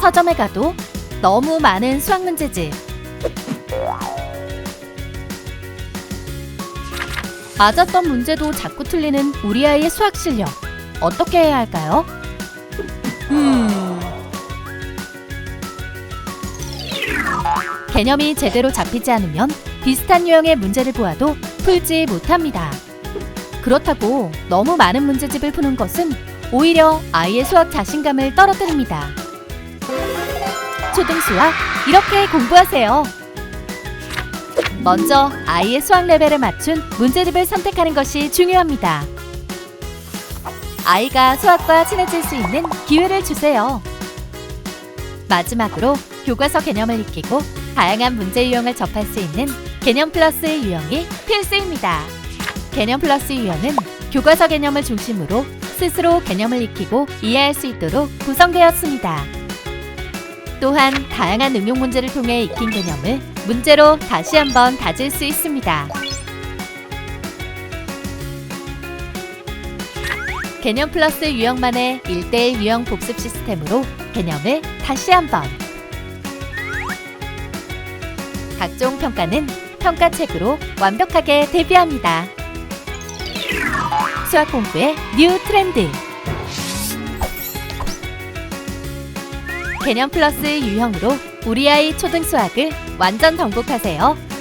서점에 가도 너무 많은 수학 문제집. 맞았던 문제도 자꾸 틀리는 우리 아이의 수학 실력. 어떻게 해야 할까요? 음. 개념이 제대로 잡히지 않으면 비슷한 유형의 문제를 보아도 풀지 못합니다. 그렇다고 너무 많은 문제집을 푸는 것은 오히려 아이의 수학 자신감을 떨어뜨립니다. 초등 수학 이렇게 공부하세요. 먼저 아이의 수학 레벨에 맞춘 문제집을 선택하는 것이 중요합니다. 아이가 수학과 친해질 수 있는 기회를 주세요. 마지막으로 교과서 개념을 익히고 다양한 문제 유형을 접할 수 있는 개념 플러스 유형이 필수입니다. 개념 플러스 유형은 교과서 개념을 중심으로 스스로 개념을 익히고 이해할 수 있도록 구성되었습니다. 또한 다양한 응용 문제를 통해 익힌 개념을 문제로 다시 한번 다질 수 있습니다. 개념 플러스 유형만의 1대1 유형 복습 시스템으로 개념을 다시 한번 각종 평가는 평가책으로 완벽하게 대비합니다. 수학 공부의 뉴 트렌드 개념 플러스 유형으로 우리 아이 초등 수학을 완전 정복하세요.